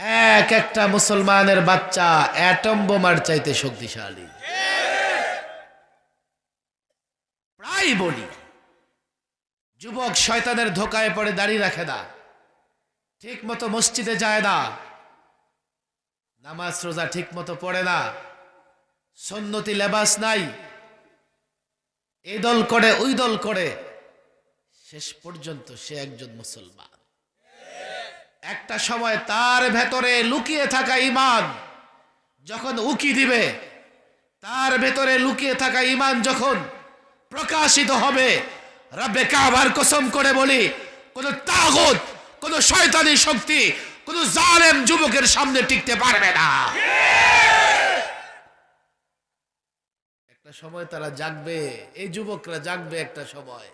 এক একটা মুসলমানের বাচ্চা অ্যাটম বোমার চাইতে শক্তিশালী। প্রায় বলি। যুবক শয়তানের ধোকায় পড়ে দাঁড়িয়ে রাখে না। ঠিক মতো মসজিদে যায় না। নামাজ রোজা ঠিক মতো পড়ে না। সন্নতি লেবাস নাই। এই দল করে, ওই দল করে। শেষ পর্যন্ত সে একজন মুসলমান। একটা সময় তার ভেতরে লুকিয়ে থাকা ইমান যখন উকি দিবে, তার ভেতরে লুকিয়ে থাকা ইমান যখন প্রকাশিত হবে, রব্বে কাবার কসম করে বলি, কোন তাগত, কোন শয়তানি শক্তি, কোন জালেম যুবকের সামনে টিকতে পারবে না। একটা সময় তারা জাগবে, এই যুবকরা জাগবে একটা সময়,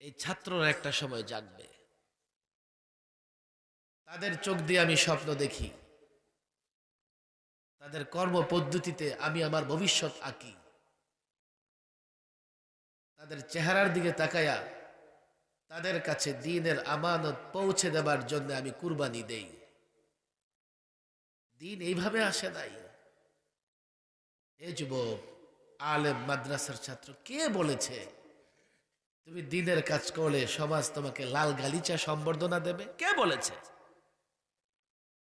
এই ছাত্ররা একটা সময় জাগবে। তাদের চোখ দিয়ে আমি স্বপ্ন দেখি। তাদের কর্ম পদ্ধতিতে আমি আমার ভবিষ্যৎ আঁকি। তাদের চেহারার দিকে তাকায়া তাদের কাছে দিনের আমানত পৌঁছে দেবার জন্য আমি কুরবানি দেই। দিন এইভাবে আসে নাই। এ যুবক, আলেম মাদ্রাসার ছাত্র, কে বলেছে, তুমি দিনের কাজ করলে সমাজ তোমাকে লাল গালিচা সম্বর্ধনা দেবে? কে বলেছে?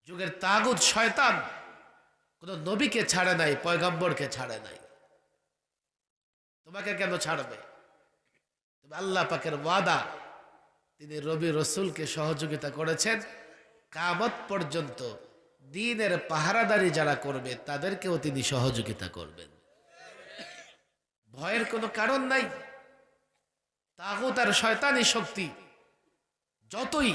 যুগের তাগুদ শয়তান কোন নবীকে ছাড়ে নাই, পয়গম্বরকে ছাড়ে নাই। তোমাকে কেন ছাড়বে? আল্লাহ পাকের ওয়াদা, তিনি রবি রসুলকে সহযোগিতা করেছেন। কামত পর্যন্ত দিনের পাহারাদারি যারা করবে, তাদেরকেও তিনি সহযোগিতা করবেন। ভয়ের কোনো কারণ নাই। তাগুত আর শয়তানি শক্তি যতই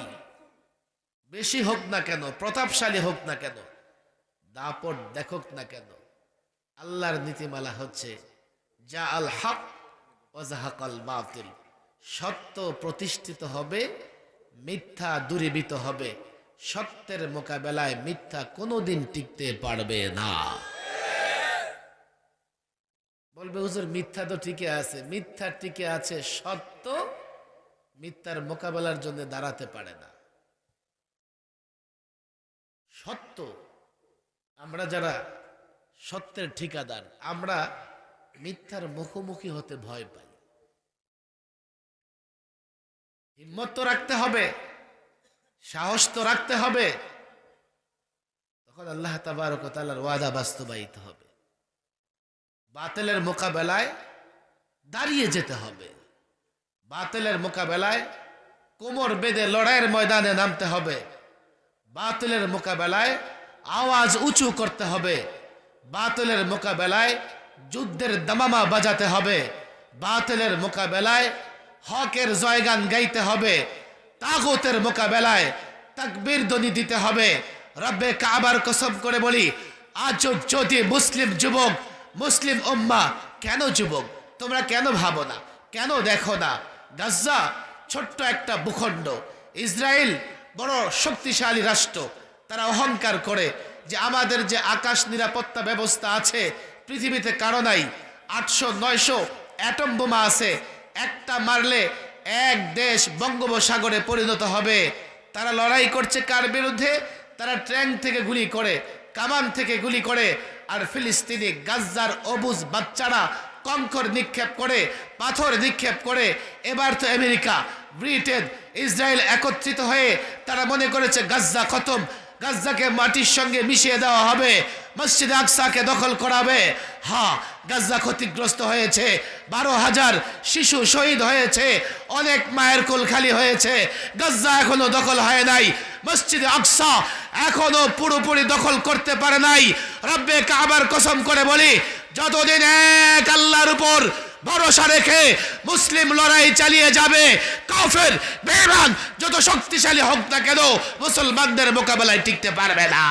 বেশি হোক না কেন, প্রতাপশালী হোক না কেন, দাপট দেখুক না কেন, আল্লাহর নীতিমালা হচ্ছে যা আল হক ওজাহাকাল বাতিল। সত্য প্রতিষ্ঠিত হবে, মিথ্যা দূরীভূত হবে। সত্যের মোকাবেলায় মিথ্যা কোনোদিন টিকতে পারবে না। বলবে, হুজুর, মিথ্যা তো টিকে আছে, মিথ্যা টিকে আছে, সত্য মিথ্যার মোকাবেলার জন্য দাঁড়াতে পারে না। সত্য। আমরা যারা সত্যের ঠিকাদার, আমরা মিথ্যার মুখোমুখি হতে ভয় পাই। হিম্মত তো রাখতে হবে, সাহস তো রাখতে হবে। তখন আল্লাহ তাবারকতালার ওয়াদা বাস্তবায়িত হবে। বাতেলের মোকাবেলায় দাঁড়িয়ে যেতে হবে। বাতেলের মোকাবেলায় কোমর বেঁধে লড়াইয়ের ময়দানে নামতে হবে। বাতিলের মোকাবেলায় আওয়াজ উঁচু করতে হবে। বাতিলের মোকাবেলায় যুদ্ধের দামামা বাজাতে হবে। বাতিলের মোকাবেলায় হকের জয়গান গাইতে হবে। তাগতের মোকাবেলায় তাকবীর ধ্বনি দিতে হবে। রব্বে কাবার কসম করে বলি আজ যদি মুসলিম যুবক, মুসলিম উম্মা, কেন যুবক? তোমরা কেন ভাবো না? কেন দেখো না? গাজ্জা ছোট্ট একটা ভূখণ্ড। ইসরায়েল বড় শক্তিশালী রাষ্ট্র। তারা অহংকার করে যে আমাদের যে আকাশ নিরাপত্তা ব্যবস্থা আছে, পৃথিবীতে কারও নাই। আটশো, নয়শো অ্যাটম বোমা আছে। একটা মারলে এক দেশ বঙ্গোপসাগরে পরিণত হবে। তারা লড়াই করছে কার বিরুদ্ধে? তারা ট্র্যাঙ্ক থেকে গুলি করে, কামান থেকে গুলি করে, আর ফিলিস্তিনি গাজ্জার অবুজ বাচ্চারা কঙ্কর নিক্ষেপ করে, পাথর নিক্ষেপ করে। এবার তো আমেরিকা, ব্রিটেন ইসরায়েল একত্রিত হয়ে তারা মনে করেছে গাজ্জা খতম, গাজ্জাকে মাটির সঙ্গে মিশিয়ে দেওয়া হবে, মসজিদ আকসাকে দখল করাবে। হ্যাঁ গাজ্জা ক্ষতিগ্রস্ত হয়েছে, বারো হাজার শিশু শহীদ হয়েছে, অনেক মায়ের কোল খালি হয়েছে, গাজ্জা এখনও দখল হয় নাই, মসজিদ আকসা এখনও পুরোপুরি দখল করতে পারে নাই। রব্বে কাবার কসম করে বলি, যতদিন এক আল্লাহর উপর ভরসা রেখে মুসলিম লড়াই চালিয়ে যাবে। কফের বেমান যত শক্তিশালী হোক না কেন, মুসলমানদের মোকাবেলায় টিকতে পারবে না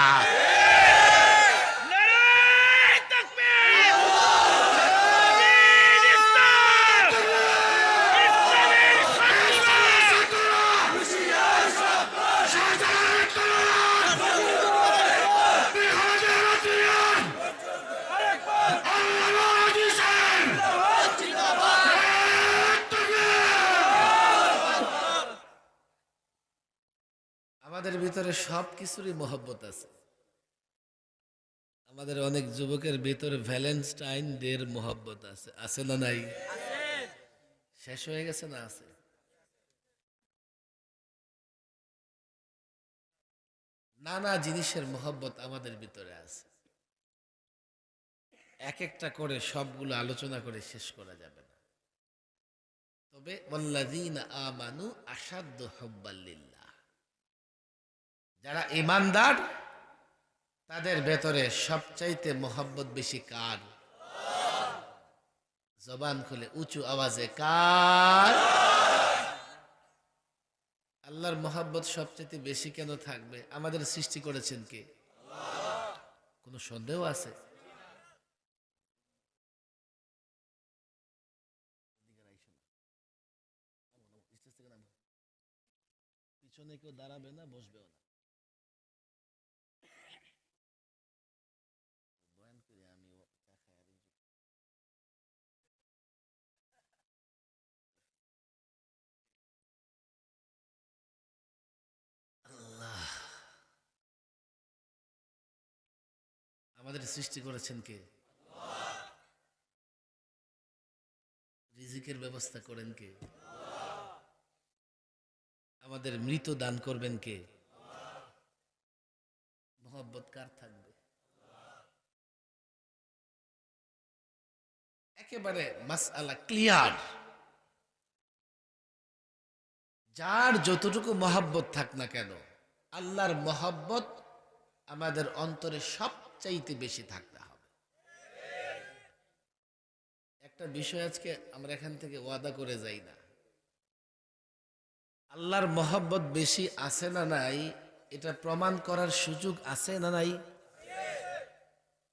নারায় তাকবীর দিন ইসলাম ইসলামের সন্তান আমাদের ভিতরে সব কিছুরই মহব্বত আছে। আমাদের অনেক যুবকের ভিতরে ভ্যালেন্টাইন ডের মহব্বত আছে। আছে না নাই? শেষ হয়ে গেছে না আছে? নানা জিনিসের মহব্বত আমাদের ভিতরে আছে। এক একটা করে সবগুলো আলোচনা করে শেষ করা যাবে না। তবে আমানু আশাদ্দু হুব্বাল্লিল্লাহ যারা ইমানদার, তাদের ভেতরে সবচাইতে মোহাব্বত বেশি কার? জবান খুলে, উঁচু আওয়াজে, কার? আল্লাহর মোহাব্বত সবচাইতে বেশি কেন থাকবে? আমাদের সৃষ্টি করেছেন কে? কোনো সন্দেহ আছে? পিছনে কেউ দাঁড়াবে না, বসবেও না। আমাদের সৃষ্টি করেছেন কে? রিজিকের ব্যবস্থা করেন কে? আমাদের মৃত দান করবেন কে? মোহব্বত কার থাকবে? একেবারে মাসআলা ক্লিয়ার যার যতটুকু মহাব্বত থাক না কেন, আল্লাহর মহাব্বত আমাদের অন্তরে সবচাইতে বেশি থাকতে হবে। একটা বিষয় আজকে আমরা এখান থেকে ওয়াদা করে যাই না। আল্লাহর মহব্বত বেশি আছে না নাই? এটা প্রমাণ করার সুযোগ আছে না নাই?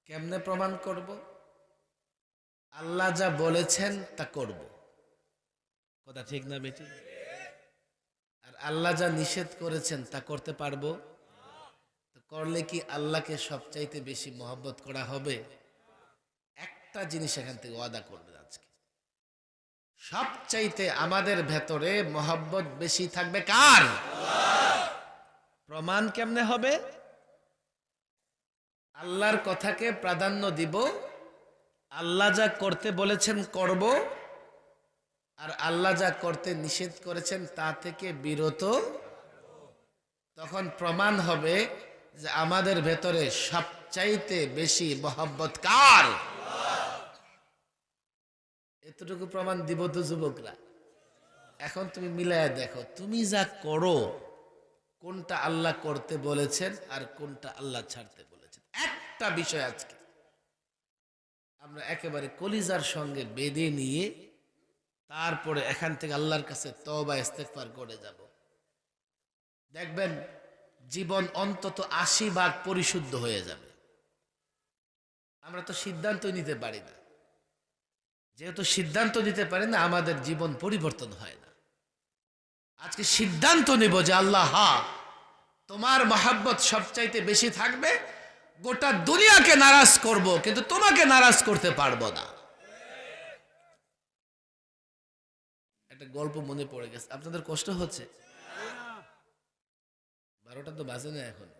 কেমনে প্রমাণ করব? আল্লাহ যা বলেছেন তা করব। কথা ঠিক না বেটি আর আল্লাহ যা নিষেধ করেছেন তা করতে পারব? করলে কি আল্লাহকে সবচাইতে বেশি মহব্বত করা হবে? একটা জিনিস এখান থেকে ওয়াদা করবেন আজকে। সবচাইতে আমাদের ভেতরে মহব্বত বেশি থাকবে কার? প্রমাণ কেমনে হবে? আল্লাহর কথাকে প্রাধান্য দিব, আল্লাহ যা করতে বলেছেন করব, আর আল্লাহ যা করতে নিষেধ করেছেন তা থেকে বিরত, তখন প্রমাণ হবে যে আমাদের ভেতরে সবচাইতে বেশি মহব্বত কার? এতটুকু প্রমাণ দিব তো যুবকরা। এখন তুমি মিলায় দেখো, তুমি যা করো, কোনটা আল্লাহ করতে বলেছেন আর কোনটা আল্লাহ ছাড়তে বলেছেন। একটা বিষয় আজকে। আমরা একেবারে কলিজার সঙ্গে বেঁধে নিয়ে তারপরে এখান থেকে আল্লাহর কাছে তবা ইস্তেকবার করে যাব। দেখবেন জীবন অন্তত আশি ভাগ পরিশুদ্ধ হয়ে যাবে। আমরা তো সিদ্ধান্ত নিতে পারি না। যেহেতু সিদ্ধান্ত নিতে পারি না, আমাদের জীবন পরিবর্তন হয় না। আজকে সিদ্ধান্ত নিব যে আল্লাহ, হা, তোমার মহাব্বত সবচাইতে বেশি থাকবে, গোটা দুনিয়াকে নারাজ করব, কিন্তু তোমাকে নারাজ করতে পারব না। একটা গল্প মনে পড়ে গেছে। আপনাদের কষ্ট হচ্ছে? বারোটা তো বাজে না এখন।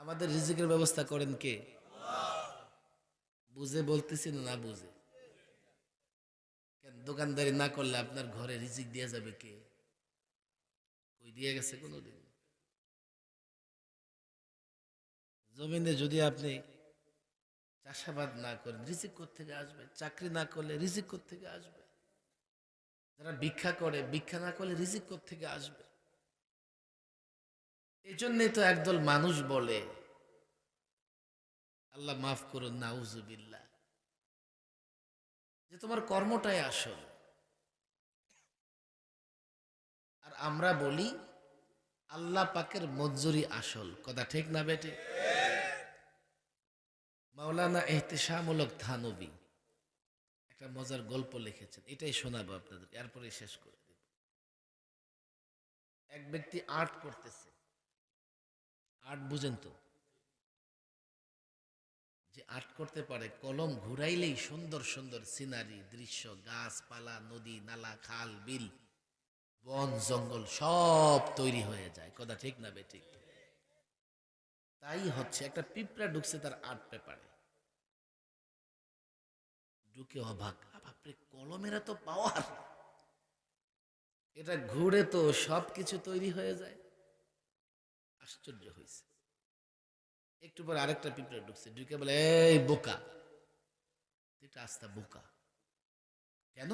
আমাদের রিজিকের ব্যবস্থা করেন কে? বুঝে বলতেছি না না বুঝে। কেন দোকানদারি না করলে আপনার ঘরে রিজিক দিয়ে যাবে কে? কই দিয়ে গেছে কোনোদিন? জমিনে যদি আপনি চাষাবাদ না করেন, রিজিক থেকে আসবে? চাকরি না করলে রিজিক থেকে আসবে? যারা ভিক্ষা করে, ভিক্ষা না করলে রিজিক থেকে আসবে? এই তো একদল মানুষ বলে, আল্লাহ মাফ করুন, নাউজুবিল্লাহ। যে তোমার কর্মটাই আসল। আর আমরা বলি, আল্লাহ পাকের মঞ্জুরি আসল। কথা ঠিক না বেটে? মাওলানা এহতেশামূলক থানবী একটা মজার গল্প লিখেছেন। এটাই শোনাবো আপনাদের এরপরে শেষ করে দেব। এক ব্যক্তি আর্ট করতেছে। আর্ট বুঝেন তো। যে আর্ট করতে পারে, কলম ঘুরাইলেই সুন্দর সুন্দর সিনারি, দৃশ্য, গাছপালা, নদী, নালা, খাল, বিল, বন, জঙ্গল সব তৈরি হয়ে যায়। কথা ঠিক না বে ঠিক? তাই হচ্ছে একটা পিঁপড়া ঢুকছে তার আর্ট পেপারে। ঢুকে অবাক বাপরে, কলমের তো পাওয়ার এটা ঘুরে তো সব কিছু তৈরি হয়ে যায়। আশ্চর্য হয়েছে একটু পর আরেকটা পিঁপড়া ঢুকছে, ঢুকে বলে, এই বোকা এটা আস্তা বোকা। কেন?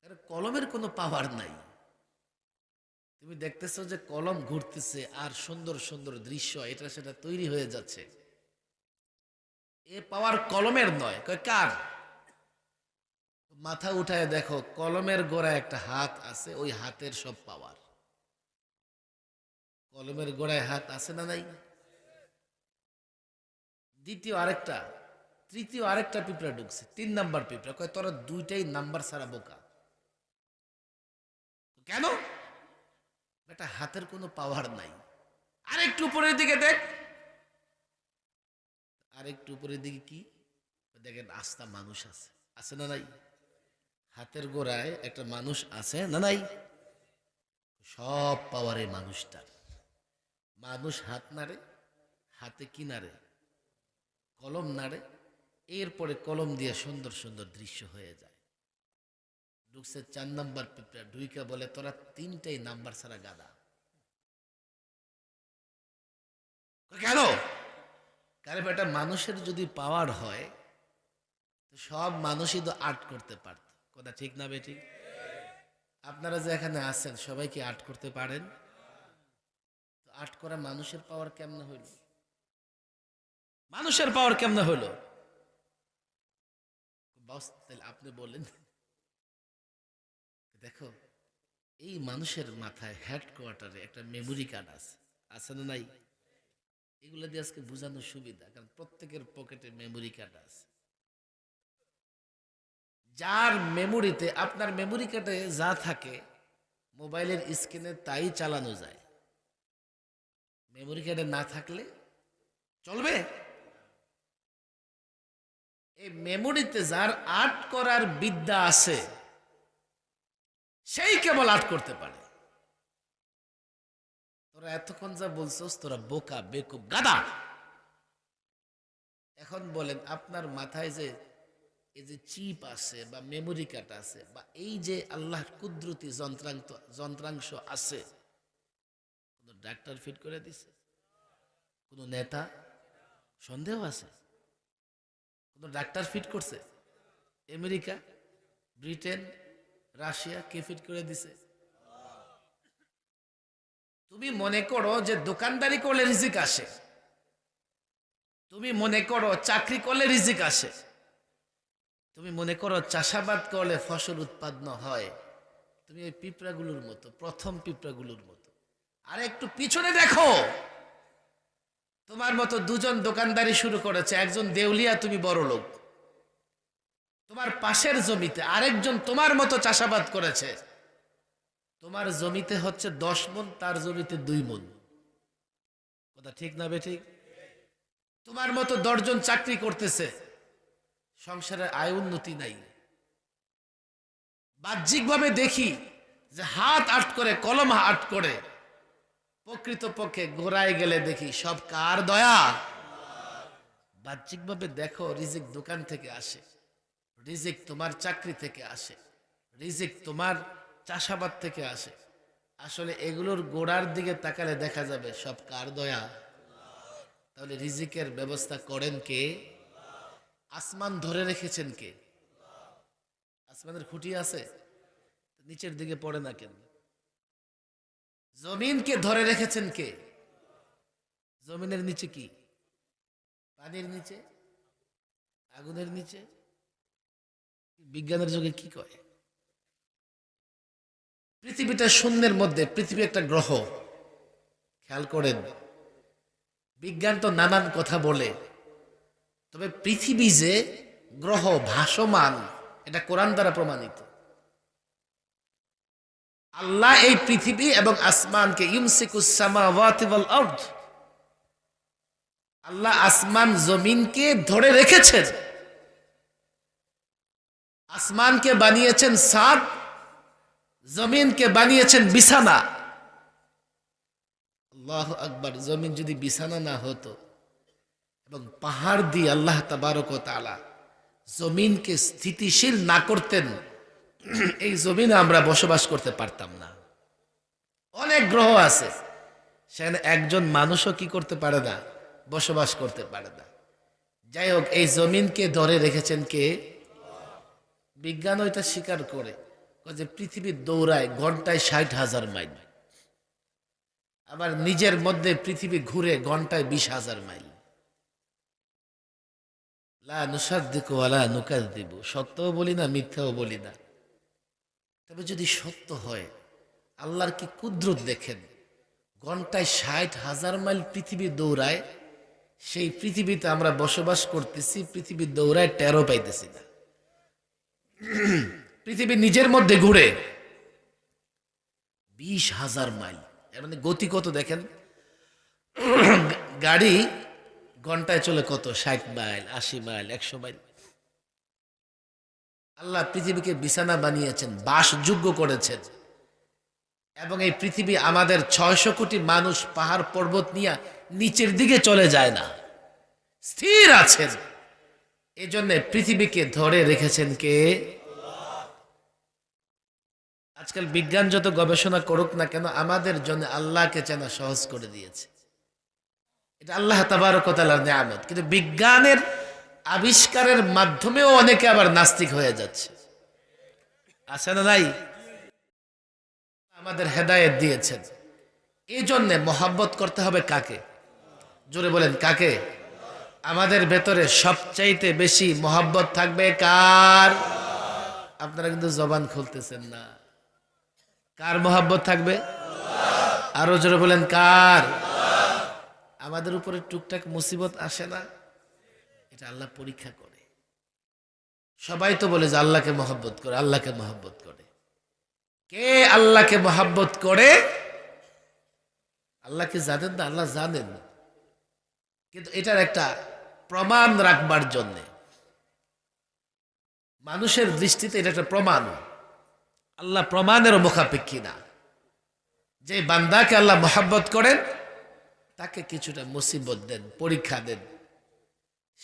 কারণ কলমের কোনো পাওয়ার নাই। তুমি দেখতেছ যে কলম ঘুরতেছে আর সুন্দর সুন্দর দৃশ্য, এটা সেটা তৈরি হয়ে যাচ্ছে। এ পাওয়ার কলমের নয় কার? মাথা উঠায় দেখো, কলমের গোড়ায় একটা হাত আছে, ওই হাতের সব পাওয়ার কলমের গোড়ায় হাত আছে না নাই? দ্বিতীয় আরেকটা, তৃতীয় আরেকটা পিঁপড়া ঢুকছে, তিন নাম্বার পিঁপড়া। কয়, তোরা দুইটাই নাম্বার সারা বোকা। কেন? বেটা, হাতের কোনো পাওয়ার নাই। আরেকটু উপরের দিকে দেখ। আরেকটু উপরের দিকে কি? দেখেন আস্থা মানুষ আছে। আছে না নাই? হাতের গোড়ায় একটা মানুষ আছে না নাই? সব পাওয়ারে মানুষটার মানুষ হাত নাড়ে, হাতে কি নাড়ে কলম নাড়ে, এরপরে কলম দিয়ে সুন্দর সুন্দর দৃশ্য হয়ে যায়। ঢুকছে চার নাম্বার পিঁপড়া, ঢুইকা বলে, তোরা তিনটাই নাম্বার ছাড়া গাদা কেন? কারণ এটা মানুষের যদি পাওয়ার হয়, তো সব মানুষই তো আর্ট করতে পারত। কথা ঠিক না বেটি আপনারা যে এখানে আছেন, সবাই কি আর্ট করতে পারেন? তো আর্ট করা মানুষের পাওয়ার কেমনে হইল? মানুষের পাওয়ার কেমনে হইল? বস তাহলে আপনি বলেন। দেখো এই মানুষের মাথায় হেডকোয়ার্টারে একটা মেমোরি কার্ড আছে। আছে না নাই? এগুলো দিয়ে আজকে বোঝানোর সুবিধা কারণ প্রত্যেকের পকেটে মেমোরি কার্ড আছে। যার মেমোরিতে আপনার মেমোরি কার্ডে যা থাকে মোবাইলের স্ক্রিনে তাই চালানো যায়। মেমোরি কার্ডে না থাকলে চলবে? এই মেমোরিতে যার আর্ট করার বিদ্যা আছে, সেই কেবল আর্ট করতে পারে। তোরা এতক্ষণ যা বলছস, তোরা বোকা, বেকুব, গাদা। এখন বলেন, আপনার মাথায় যে, এই যে চিপ আছে বা মেমোরি কার্ড আছে বা এই যে আল্লাহর কুদরতি যন্ত্রাংশ যন্ত্রাংশ আছে ডাক্তার ফিট করে দিছে। কোন নেতা? সন্দেহ আছে? কোন ডাক্তার ফিট করছে? আমেরিকা, ব্রিটেন, রাশিয়া কে ফিট করে দিছে? তুমি মনে করো যে দোকানদারি করলে রিজিক আসে? তুমি মনে করো চাকরি করলে রিজিক আসে? তুমি মনে করো চাষাবাদ করলে ফসল উৎপাদন হয়? তুমি ওই পিঁপড়াগুলোর মতো, প্রথম পিঁপড়াগুলোর মতো। আর একটু পিছনে দেখো। তোমার মতো দুজন দোকানদারি শুরু করেছে, একজন দেউলিয়া, তুমি বড় লোক। তোমার পাশের জমিতে আরেকজন তোমার মতো চাষাবাদ করেছে। তোমার জমিতে হচ্ছে দশ মন, তার জমিতে দুই মন। কথা ঠিক না বেঠিক তোমার মতো দশজন চাকরি করতেছে, সংসারের আয় উন্নতি নাই। বাহ্যিকভাবে দেখি যে হাত আট করে, কলম আট করে প্রকৃত পক্ষে গোড়ায় গেলে দেখি সব কার দয়া? বাহ্যিকভাবে দেখো, রিজিক দোকান থেকে আসে। রিজিক তোমার চাকরি থেকে আসে। রিজিক তোমার চাষাবাদ থেকে আসে। আসলে এগুলোর গোড়ার দিকে তাকালে দেখা যাবে সব কার দয়া। তাহলে রিজিকের ব্যবস্থা করেন কে? আসমান ধরে রেখেছেন কে? আসমানের খুঁটি আছে? নিচের দিকে পড়ে না কেন? জমিনকে ধরে রেখেছেন কে? জমিনের নিচে কি? পানির নিচে? আগুনের নিচে? বিজ্ঞানের যুগে কি কয়? পৃথিবীটা শূন্যের মধ্যে, পৃথিবী একটা গ্রহ। খেয়াল করেন, বিজ্ঞান তো নানান কথা বলে, তবে পৃথিবী যে গ্রহ ভাসমান, এটা কোরআন দ্বারা প্রমাণিত। আল্লাহ এই পৃথিবী এবং আসমানকে আল্লাহ আসমান জমিনকে ধরে রেখেছেন। আসমানকে বানিয়েছেন সাদ, জমিনকে বানিয়েছেন বিছানা। আল্লাহ আকবার, জমিন যদি বিছানা না হতো এবং পাহাড় দিয়ে আল্লাহ তাবারক ও তাআলা জমিনকে স্থিতিশীল না করতেন এই জমিনে আমরা বসবাস করতে পারতাম না। অনেক গ্রহ আছে। সেখানে একজন মানুষও কি করতে পারে না, বসবাস করতে পারে না। যাই হোক, এই জমিনকে ধরে রেখেছেন কে? বিজ্ঞান ওইটা স্বীকার করে যে পৃথিবীর দৌড়ায় ঘন্টায় ষাট হাজার মাইল। আবার নিজের মধ্যে পৃথিবী ঘুরে ঘন্টায় বিশ হাজার মাইল। লা নুসাদ্দিকু ওয়ালা নুকাদ্দিবু। সত্যও বলি না, মিথ্যাও বলি না। তবে যদি সত্য হয়, আল্লাহর কি কুদরত দেখেন? ঘন্টায় ষাট হাজার মাইল পৃথিবী দৌড়ায়, সেই পৃথিবীতে আমরা বসবাস করতেছি পৃথিবীর দৌড়ায় টেরো পাইতেছি না। পৃথিবী নিজের মধ্যে ঘুরে বিশ হাজার মাইল। এর মানে গতি কত দেখেন? গাড়ি ঘন্টায় চলে কত? ষাট মাইল, আশি মাইল, একশো মাইল। আল্লাহ পৃথিবীকে বিছানা বানিয়েছেন, বাসযোগ্য করেছেন। এবং এই পৃথিবী আমাদের ছয়শো কোটি মানুষ পাহাড় পর্বত নিয়ে নিচের দিকে চলে যায় না। স্থির আছেন। এই জন্য পৃথিবীকে ধরে রেখেছেন কে? আজকাল বিজ্ঞান যত গবেষণা করুক না কেন, আমাদের জন্য আল্লাহকে চেনা সহজ করে দিয়েছে। এটা আল্লাহ তাবারকতালার নিয়ামত। কিন্তু বিজ্ঞানের আবিষ্কারের মাধ্যমেও অনেকে আবার নাস্তিক হয়ে যাচ্ছে। আছে না নাই? আমাদের হেদায়েত দিয়েছেন। এই জন্যে মহাব্বত করতে হবে কাকে? জোরে বলেন, কাকে? আমাদের ভেতরে সবচাইতে বেশি মহাব্বত থাকবে কার? আপনারা কিন্তু জবান খুলতেছেন না। কার মহাব্বত থাকবে? আরও জোরে বলেন, কার? আমাদের উপরে টুকটাক মুসিবত আসে না। এটা আল্লাহ পরীক্ষা করে। সবাই তো বলে যে আল্লাহকে মহব্বত করে, আল্লাহকে মহব্বত করে। কে আল্লাহকে মহাব্বত করে? আল্লাহকে জানেন না? আল্লাহ জানেন। কিন্তু এটার একটা প্রমাণ রাখবার জন্যে। মানুষের দৃষ্টিতে এটা একটা প্রমাণ। আল্লাহ প্রমাণেরও মুখাপেক্ষী না। যে বান্দাকে আল্লাহ মহাব্বত করেন, তাকে কিছুটা মুসিবত দেন, পরীক্ষা দেন।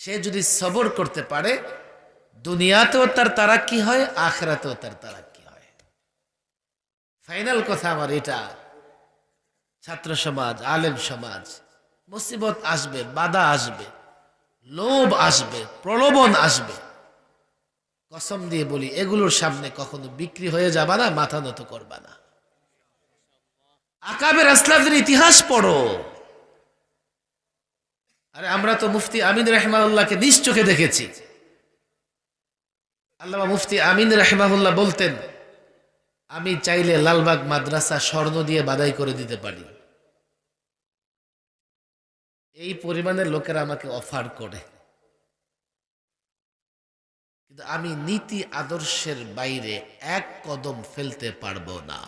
সে যদি সবর করতে পারে, দুনিয়াতেও তার তারা কি হয়, আখরাতেও তার তারা কি হয়। ফাইনাল কথা আমার এটা। ছাত্র সমাজ, আলেম সমাজ, মুসিবত আসবে, বাধা আসবে, লোভ আসবে, প্রলোভন আসবে। কসম দিয়ে বলি, এগুলোর সামনে কখনো বিক্রি হয়ে যাবা না, মাথা নত করবা না। আকাবের আসলামদের ইতিহাস পড়ো। আরে আমরা তো মুফতি আমিন রহমাউল্লাহকে নিজ চোখে দেখেছি। আল্লাহ মুফতি আমিন রহমাউল্লাহ বলতেন, আমি চাইলে লালবাগ মাদ্রাসা স্বর্ণ দিয়ে বাদাই করে দিতে পারি। এই পরিমাণের লোকেরা আমাকে অফার করে। কিন্তু আমি নীতি আদর্শের বাইরে এক কদম ফেলতে পারব না।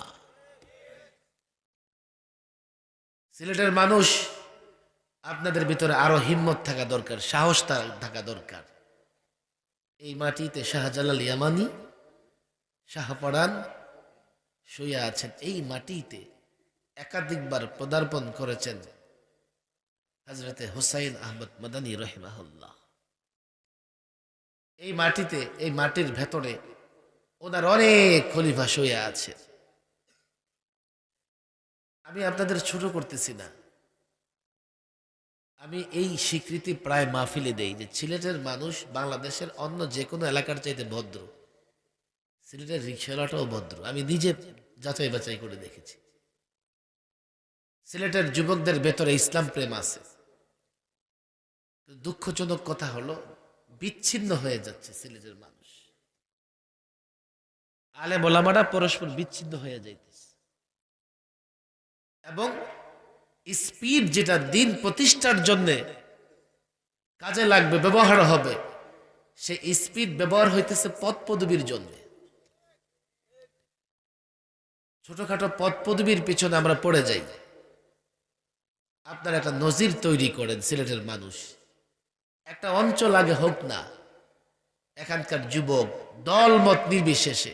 সিলেটের মানুষ আপনাদের ভিতরে আরও হিম্মত থাকা দরকার, সাহস থাকা দরকার। এই মাটিতে শাহজালাল ইয়ামানি শাহপরান শুয়ে আছেন। এই মাটিতে একাধিকবার পদার্পণ করেছেন হজরতে হুসাইন আহমদ মাদানী রহিমাহুল্লাহ। এই মাটিতে, এই মাটির ভেতরে ওনার অনেক খলিফা শুয়ে আছে। আমি আপনাদের ছোট করতেছি না। আমি এই স্বীকৃতি প্রায় মাহফিলে দেই যে সিলেটের মানুষ বাংলাদেশের অন্য যে কোনো এলাকার চাইতে ভদ্র। সিলেটের রিক্সাওয়ালাটাও ভদ্র। আমি নিজে যাচাই বাছাই করে দেখেছি। সিলেটের যুবকদের ভেতরে ইসলাম প্রেম আছে। দুঃখজনক কথা হলো, বিচ্ছিন্ন হয়ে যাচ্ছে সিলেটের মানুষ। আলে মোলামারা পরস্পর বিচ্ছিন্ন হয়ে যাইতেছে। এবং স্পিড যেটা দিন প্রতিষ্ঠার জন্য কাজে লাগবে, ব্যবহার হবে, সে স্পিড ব্যবহার হইতেছে পদ পদবীর জন্য। ছোটখাটো পদ পদবীর পিছনে আমরা পড়ে যাই। আপনার একটা নজির তৈরি করেন, সিলেটের মানুষ। একটা অঞ্চল আগে হোক না, এখানকার যুবক, দলমত নির্বিশেষে।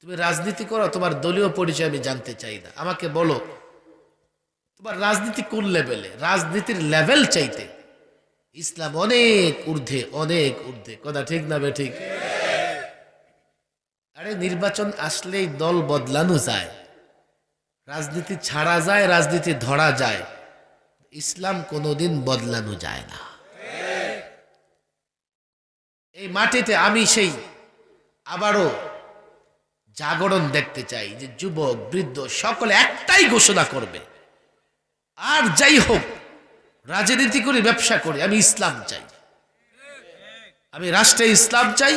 তুমি রাজনীতি করো, তোমার দলীয় পরিচয় আমি জানতে চাই না। আমাকে বলো তোমার রাজনীতি কোন লেভেলে? রাজনীতির লেভেল চাইতে। ইসলাম অনেক ঊর্ধ্বে অনেক ঊর্ধ্বে। কথা ঠিক না বে ঠিক? আরে নির্বাচন আসলেই দল বদলানো যায়। রাজনীতি ছাড়া যায়, রাজনীতি ধরা যায়। ইসলাম কোনোদিন বদলানো যায় না। এই মাটিতে আমি সেই আবারও জাগরণ দেখতে চাই যে যুবক, বৃদ্ধ, সকলে একটাই ঘোষণা করবে। আর যাই হোক, রাজনীতি করি ব্যবসা করি আমি ইসলাম চাই। আমি রাষ্ট্রে ইসলাম চাই,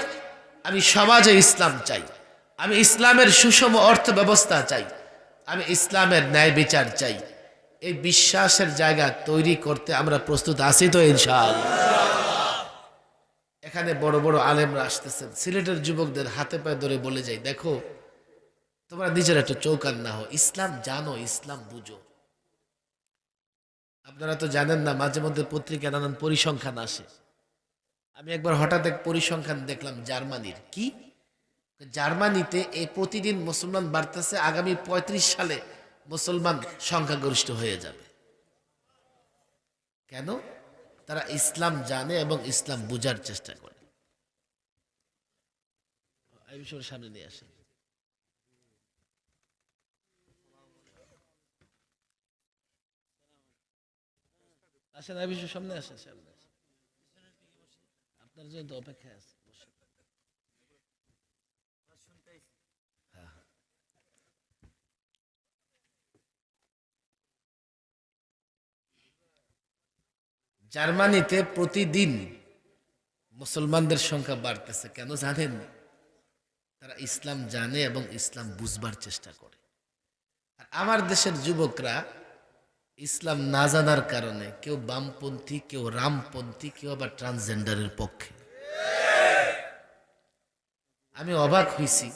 আমি সমাজে ইসলাম চাই, আমি ইসলামের সুষম অর্থ ব্যবস্থা চাই, আমি ইসলামের ন্যায় বিচার চাই। এই বিশ্বাসের জায়গা তৈরি করতে আমরা প্রস্তুত আছি তো ইনশাআল্লাহ। এখানে বড় বড় আলেমরা আসতেছেন। সিলেটের যুবকদের হাতে পায়ে ধরে বলে যাই, দেখো, তোমরা নিজের একটা চৌকান না হো ইসলাম জানো, ইসলাম বুঝো। আপনারা তো জানেন না, মাঝে মধ্যে পত্রিকা নানান পরিসংখ্যান আসে। আমি একবার হঠাৎ এক পরিসংখ্যান দেখলাম জার্মানির। কি? জার্মানিতে এই প্রতিদিন মুসলমান বাড়তেছে, আগামী ৩৫ সালে মুসলমান সংখ্যাগরিষ্ঠ হয়ে যাবে। কেন? তারা ইসলাম জানে এবং ইসলাম বুঝার চেষ্টা করে। সামনে নিয়ে আসেন। আসেন বিষয়ের সামনে আসেন। সামনে আপনার জন্য অপেক্ষায় আছে। জার্মানিতে প্রতিদিন মুসলমানদের সংখ্যা বাড়তেছে, কেন জানেন? তারা ইসলাম জানে এবং ইসলাম বুঝবার চেষ্টা করে। আর আমার দেশের যুবকরা ইসলাম না জানার কারণে কেউ বামপন্থী, কেউ রামপন্থী, কেউ আবার ট্রান্সজেন্ডারের পক্ষে। আমি অবাক হইছি।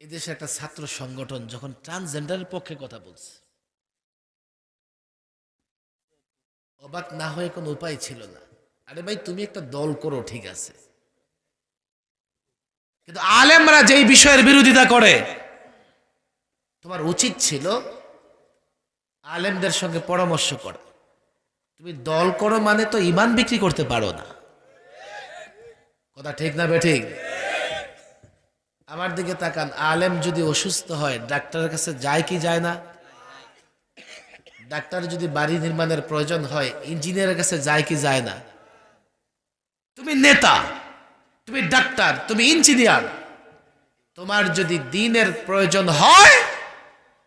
এদেশে একটা ছাত্র সংগঠন যখন ট্রান্সজেন্ডারের পক্ষে কথা বলছে। অবাক না হয়ে কোনো উপায় ছিল না। আরে ভাই, তুমি একটা দল করো, ঠিক আছে। কিন্তু আলেমরা যেই বিষয়ের বিরোধিতা করে, তোমার উচিত ছিল আলেমদের সঙ্গে পরামর্শ করা। তুমি দল করো মানে তো ইমান বিক্রি করতে পারো না। কথা ঠিক না বেঠিক আমার দিকে তাকান। আলেম যদি অসুস্থ হয়, ডাক্তারের কাছে যায় কি যায় না? ডাক্তার যদি বাড়ি নির্মাণের প্রয়োজন হয়, ইঞ্জিনিয়ারের কাছে যায় কি যায় না? তুমি নেতা, তুমি ডাক্তার, তুমি ইঞ্জিনিয়ার। তোমার যদি দিনের প্রয়োজন হয়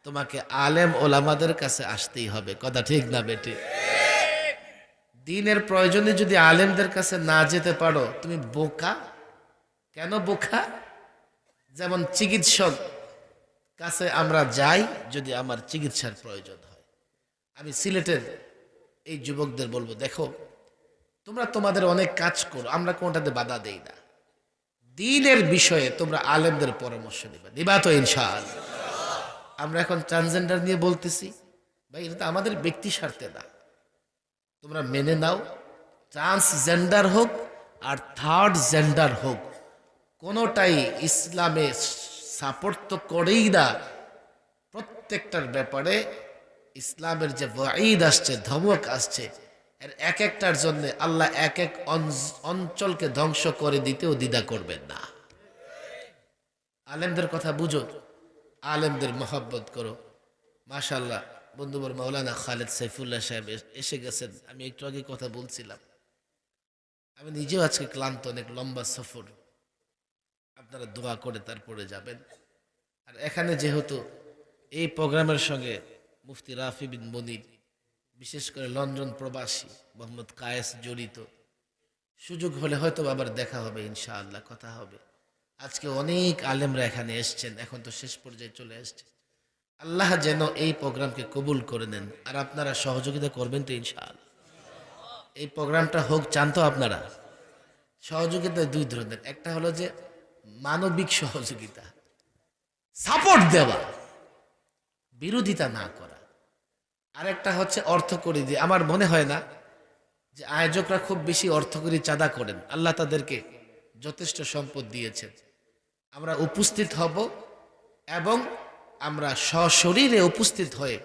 তোমাকে আলেম ওলামাদের কাছে আসতেই হবে। কথা ঠিক না, বেটি? দিনের প্রয়োজনে যদি আলেমদের কাছে না যেতে পারো, তুমি বোকা? কেন বোকা? যেমন চিকিৎসক কাছে আমরা যাই যদি আমার চিকিৎসার প্রয়োজন হয়। আমি সিলেটের এই যুবকদের বলব, দেখো, তোমরা তোমাদের অনেক কাজ করো, আমরা কোনটাতে বাধা দেই না। দিনের বিষয়ে তোমরা আলেমদের পরামর্শ দিবা দিবা তো ইনশাআল আমরা এখন ট্রান্সজেন্ডার নিয়ে বলতেছি, ভাই, এটা তো আমাদের ব্যক্তি স্বার্থে না। তোমরা মেনে নাও ট্রান্সজেন্ডার হোক আর থার্ড জেন্ডার হোক, কোনোটাই ইসলামে সাপোর্ট তো করেই না। প্রত্যেকটার ব্যাপারে ইসলামের যে ওয়াঈদ আসছে, ধমক আসছে, এর এক একটার জন্য আল্লাহ এক এক অঞ্চ- অঞ্চলকে ধ্বংস করে দিতেও দ্বিধা করবেন না। আলেমদের কথা বুঝো। আলেমদের মহব্বত করো। মাশাল্লাহ বন্ধুবর মৌলানা খালেদ সাইফুল্লাহ সাহেব এসে গেছেন। আমি একটু আগে কথা বলছিলাম। আমি নিজেও আজকে ক্লান্ত, অনেক লম্বা সফর। আপনারা দোয়া করে তারপরে যাবেন। আর এখানে যেহেতু এই প্রোগ্রামের সঙ্গে মুফতি রাফি বিন মনির, বিশেষ করে লন্ডন প্রবাসী মোহাম্মদ কায়েস জড়িত, সুযোগ হলে হয়তো আবার দেখা হবে, ইনশাআল্লাহ, কথা হবে। আজকে অনেক আলেমরা এখানে এসছেন, এখন তো শেষ পর্যায়ে চলে এসছে। আল্লাহ যেন এই প্রোগ্রামকে কবুল করে নেন, আর আপনারা সহযোগিতা করবেন তো ইনশাআল্লাহ। এই প্রোগ্রামটা হোক, চান তো আপনারা। সহযোগিতা দুই ধরনের, একটা হলো যে মানবিক সহযোগিতা, সাপোর্ট দেওয়া, বিরোধিতা না করা। আরেকটা হচ্ছে অর্থকরী দিয়ে আমার মনে হয় না যে আয়োজকরা খুব বেশি অর্থকরী চাঁদা করেন। আল্লাহ তাদেরকে যথেষ্ট সম্পদ দিয়েছেন। আমরা উপস্থিত হব এবং আমরা সশরীরে উপস্থিত হয়ে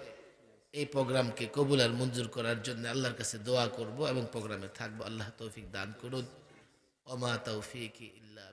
এই প্রোগ্রামকে কবুল আর মঞ্জুর করার জন্য আল্লাহর কাছে দোয়া করব এবং প্রোগ্রামে থাকব। আল্লাহ তৌফিক দান করুন। অমা তৌফিক ইল্লা